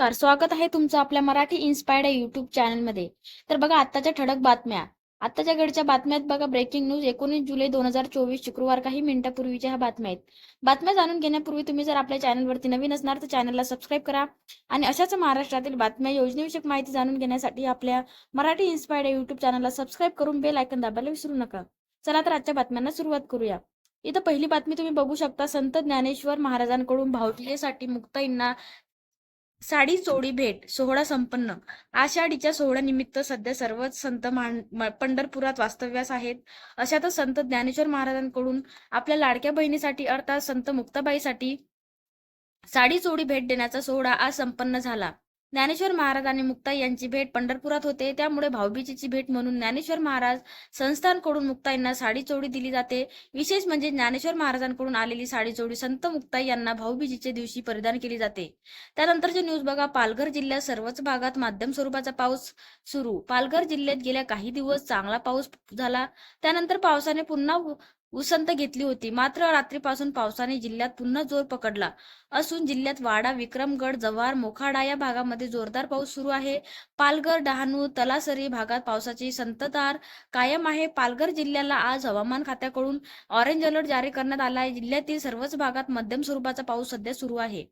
नमस्कार. स्वागत आहे तुमचं आपल्या मराठी इन्स्पायर्ड युट्यूब चॅनलमध्ये तर बघा आत्ताच्या ठळक बातम्या. आत्ताच्या घडच्या बातम्यात बघा ब्रेकिंग न्यूज एकोणीस जुलै दोन हजार चोवीस शुक्रवार काही मिनिटापूर्वीच्या ह्या बातम्या आहेत. बातम्या जाणून घेण्यापूर्वी तुम्ही जर आपल्या चॅनलवरती नवीन असणार तर चॅनलला सबस्क्राईब करा आणि अशाच महाराष्ट्रातील बातम्या योजनेविषयक माहिती जाणून घेण्यासाठी आपल्या मराठी इन्स्पायर्ड युट्यूब चॅनलला सबस्क्राईब करून बेल आयकन दाबायला विसरू नका. चला तर आजच्या बातम्यांना सुरुवात करूया. इथं पहिली बातमी तुम्ही बघू शकता संत ज्ञानेश्वर महाराजांकडून भावजीसाठी मुक्ताईंना साडी चोळी भेट सोहळा संपन्न. आषाढीच्या सोहळ्यानिमित्त सध्या सर्वच संत पंढरपुरात वास्तव्यास आहेत. अशातच संत ज्ञानेश्वर महाराजांकडून आपल्या लाडक्या बहिणीसाठी अर्थात संत मुक्ताबाईसाठी साडी चोळी भेट देण्याचा सोहळा आज संपन्न झाला. ज्ञानेश्वर महाराज आणि मुक्ताई यांची भेट पंढरपुरात होते. त्यामुळे भाऊबीजेची भेट म्हणून ज्ञानेश्वर महाराज संस्थानकडून मुक्ताईंना साडी चोडी दिली जाते. विशेष म्हणजे ज्ञानेश्वर महाराजांकडून आलेली साडी चोडी संत मुक्ताई यांना भाऊबीजेच्या दिवशी परिधान केली जाते. त्यानंतरची न्यूज बघा. पालघर जिल्ह्यात सर्वच भागात माध्यम स्वरूपाचा पाऊस सुरू. पालघर जिल्ह्यात गेल्या काही दिवस चांगला पाऊस झाला. त्यानंतर पावसाने पुन्हा उसंत घेतली होती. मात्र रात्रीपासून पावसाने जिल्ह्यात पुन्हा जोर पकडला. असून जिल्ह्यात वाडा विक्रमगड जव्हार मोखाडा या भागामध्ये जोरदार पाऊस सुरू आहे. पालघर डहाणू तलासरी भागात पावसाची संततधार कायम आहे. पालघर जिल्ह्याला आज हवामान खात्याकडून ऑरेंज अलर्ट जारी करण्यात आला आहे. जिल्ह्यातील सर्वच भागात मध्यम स्वरूपाचा पाऊस सध्या सुरू आहे.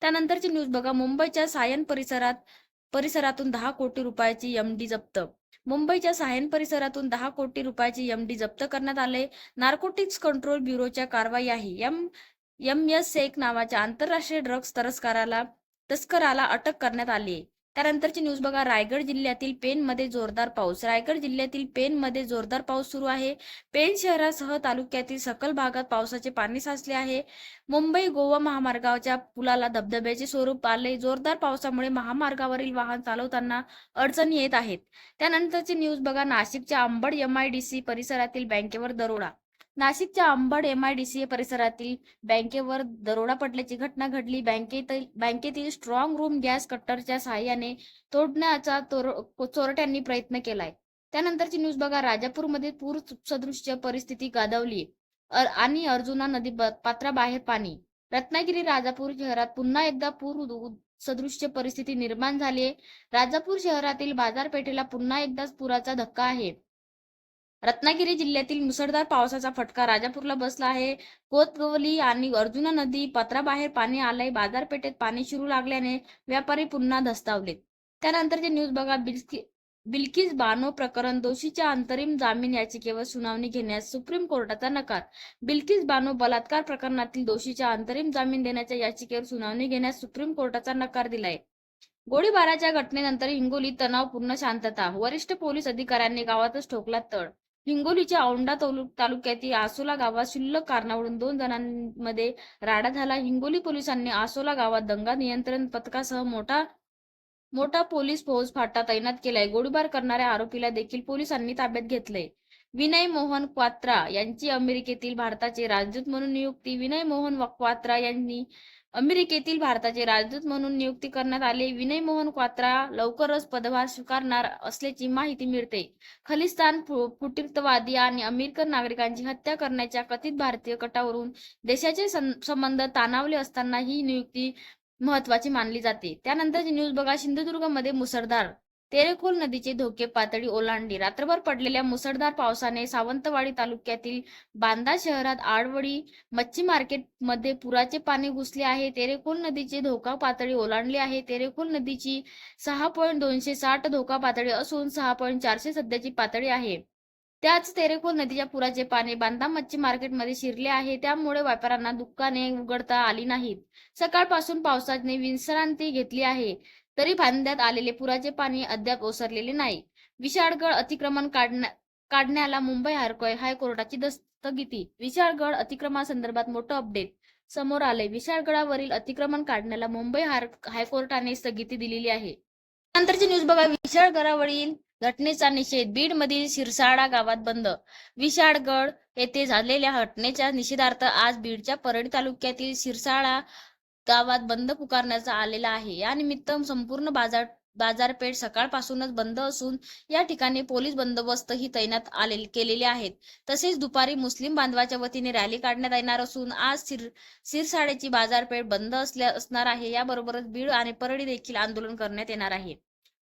त्यानंतरची न्यूज बघा. मुंबईच्या सायन परिसरात परिसरातून दहा कोटी रुपयाची एमडी जप्त मुंबईच्या सायन परिसरातून दहा कोटी रुपयाची एमडी जप्त करण्यात आले. नार्कोटिक्स कंट्रोल ब्युरोच्या कारवाई आहे एम एम एस शेख नावाच्या आंतरराष्ट्रीय ड्रग्ज तस्कराला तस्कराला अटक करण्यात आली आहे त्यानंतरची न्यूज बघा. रायगड जिल्ह्यातील पेनमध्ये जोरदार पाऊस. रायगड जिल्ह्यातील पेनमध्ये जोरदार पाऊस सुरू आहे. पेन शहरासह तालुक्यातील सकल भागात पावसाचे पाणी साचले आहे. मुंबई गोवा महामार्गावरच्या पुलाला धबधब्याचे स्वरूप आले. जोरदार पावसामुळे महामार्गावरील वाहन चालवताना अडचणी येत आहेत. त्यानंतरची न्यूज बघा. नाशिकच्या अंबड एमआयडीसी परिसरातील बँकेवर दरोडा नाशिकच्या अंबड एमआयडीसी परिसरातील बँकेवर दरोडा पडल्याची घटना घडली. बँकेतील बँकेतील स्ट्रॉंग रूम गॅस कट्टरच्या सहाय्याने तोडण्याचा चोरट्यांनी प्रयत्न केलाय. त्यानंतरची न्यूज बघा. राजापूरमध्ये पूर सदृश्य परिस्थिती गादवली. आणि अर्जुना नदी पात्राबाहेर पाणी. रत्नागिरी राजापूर शहरात पुन्हा एकदा पूर उद- सदृश्य परिस्थिती निर्माण झाली आहे. राजापूर शहरातील बाजारपेठेला पुन्हा एकदाच पुराचा धक्का आहे. रत्नागिरी जिल्ह्यातील मुसळधार पावसाचा फटका राजापूरला बसला आहे. कोतगवली आणि अर्जुना नदी पत्राबाहेर पाणी आलंय. बाजारपेठेत पाणी शिरू लागल्याने व्यापारी पुन्हा धस्तावलेत. त्यानंतरचे न्यूज बघा. बिल्की बिल्किस बानो प्रकरण दोषीच्या अंतरिम जामीन याचिकेवर सुनावणी घेण्यास सुप्रीम कोर्टाचा नकार. बिल्किस बानो बलात्कार प्रकरणातील दोषीच्या अंतरिम जामीन देण्याच्या याचिकेवर सुनावणी घेण्यास सुप्रीम कोर्टाचा नकार दिलाय. गोळीबाराच्या घटनेनंतर हिंगोली तणावपूर्ण शांतता. वरिष्ठ पोलीस अधिकाऱ्यांनी गावातच ठोकला तळ हिंगोलीच्या औंढा तालुक्यातील आसोला गावात शिल्लक कारणावरून दोन जणांमध्ये राडा झाला. हिंगोली पोलिसांनी आसोला गावात दंगा नियंत्रण पथकासह मोठा मोठा पोलीस फौज फाटा तैनात केलाय. गोळीबार करणाऱ्या आरोपीला देखील पोलिसांनी ताब्यात घेतले विनय मोहन क्वात्रा यांची अमेरिकेतील भारताचे राजदूत म्हणून नियुक्ती. विनय मोहन क्वात्रा यांनी अमेरिकेतील भारताचे राजदूत म्हणून नियुक्ती करण्यात आले. विनय मोहन क्वात्रा लवकरच पदभार स्वीकारणार असल्याची माहिती मिळते. खलिस्तान फु- आणि अमेरिकन नागरिकांची हत्या करण्याच्या कथित भारतीय कटावरून देशाचे संबंध ताणावले असताना ही नियुक्ती महत्वाची मानली जाते. त्यानंतरची न्यूज बघा सिंधुदुर्गमध्ये मुसळधार तेरेखोल नदीचे धोके पातळी ओलांडली. रात्रभर पडलेल्या मुसळधार पावसाने सावंतवाडी तालुक्यातील बांदा शहरात आडवडी मच्छी मार्केटमध्ये पुराचे पाणी घुसले आहे. तेरेखोल नदीचे धोका पातळी ओलांडली आहे. तेरेखोल नदीची सहा पॉईंट दोनशे साठ धोका पातळी असून सहा पॉईंट चारशे सध्याची पातळी आहे. त्याच तेरेखोल नदीच्या पुराचे पाणी बांदा मच्छी मार्केटमध्ये शिरले आहे. त्यामुळे व्यापाऱ्यांना दुकाने उघडता आली नाहीत. सकाळपासून पावसाने विश्रांती घेतली आहे. तरी बांधण्यात आलेले पुराचे पाणी अद्याप ओसरलेले नाही. विशाळगड अतिक्रमण काढण्या काढण्याला मुंबई हायको- हायकोर्टाची दस्तगिती. विशाळगड अतिक्रमणासंदर्भात मोठं अपडेट. समोर आले विशाळगडावरील अतिक्रमण काढण्याला मुंबई हार- हायकोर्टाने स्थगिती दिलेली आहे. नंतरची न्यूज बघा विशाळगडावरील घटनेचा निषेध. बीड मधील शिरसाडा गावात बंद. विशाळगड येथे झालेल्या घटनेच्या निषेधार्थ आज बीडच्या परळी तालुक्यातील शिरसाळा गावात बंद पुकारण्याचा आलेला आहे. या निमित्त संपूर्ण बाजार बाजारपेठ सकाळपासूनच बंद असून या ठिकाणी पोलीस बंदोबस्तही तैनात आले केलेले आहेत. तसेच दुपारी मुस्लिम बांधवाच्या वतीने रॅली काढण्यात येणार असून आज सिर सिरसाडेची बाजारपेठ बंद असल्या असणार आहे. याबरोबरच बीड आणि परळी देखील आंदोलन करण्यात येणार आहे.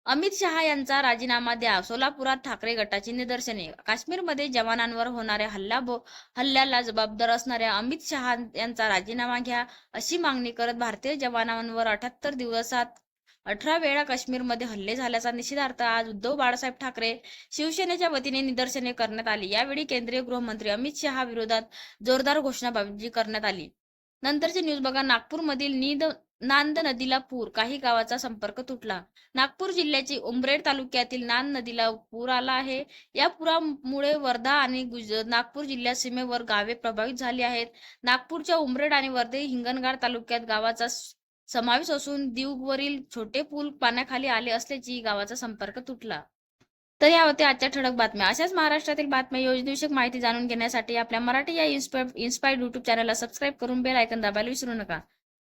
अमित शहा यांचा राजीनामा द्या. सोलापुरात ठाकरे गटाची निदर्शने. काश्मीरमध्ये जवानांवर होणाऱ्या हल्ला हल्ल्याला जबाबदार असणाऱ्या अमित शहा यांचा राजीनामा घ्या अशी मागणी करत भारतीय जवानांवर अठ्याहत्तर दिवसात अठरा वेळा काश्मीरमध्ये हल्ले झाल्याचा निषेधार्थ आज उद्धव बाळासाहेब ठाकरे शिवसेनेच्या वतीने निदर्शने करण्यात आली. यावेळी केंद्रीय गृहमंत्री अमित शहा विरोधात जोरदार घोषणाबाजी करण्यात आली. नंतरची न्यूज बघा. नागपूरमधील निद नांद नदीला पूर काही गावाचा संपर्क तुटला. नागपूर जिल्ह्याचे उमरेड तालुक्यातील नांद नदीला पूर आला आहे. या पुरामुळे वर्धा आणि नागपूर जिल्ह्यात सीमेवर गावे प्रभावित झाली आहेत. नागपूरच्या उमरेड आणि वर्धे हिंगणघाट तालुक्यात गावाचा समावेश असून दिववरील छोटे पूल पाण्याखाली आले असल्याची गावाचा संपर्क तुटला. तर या होत्या आजच्या ठळक बातम्या. अशाच महाराष्ट्रातील बातम्या योजनेविषयक माहिती जाणून घेण्यासाठी आपल्या मराठी या इन्स्पायर्ड युट्यूब चॅनलला सबस्क्राईब करून बेल आयकन दाबायला विसरू नका.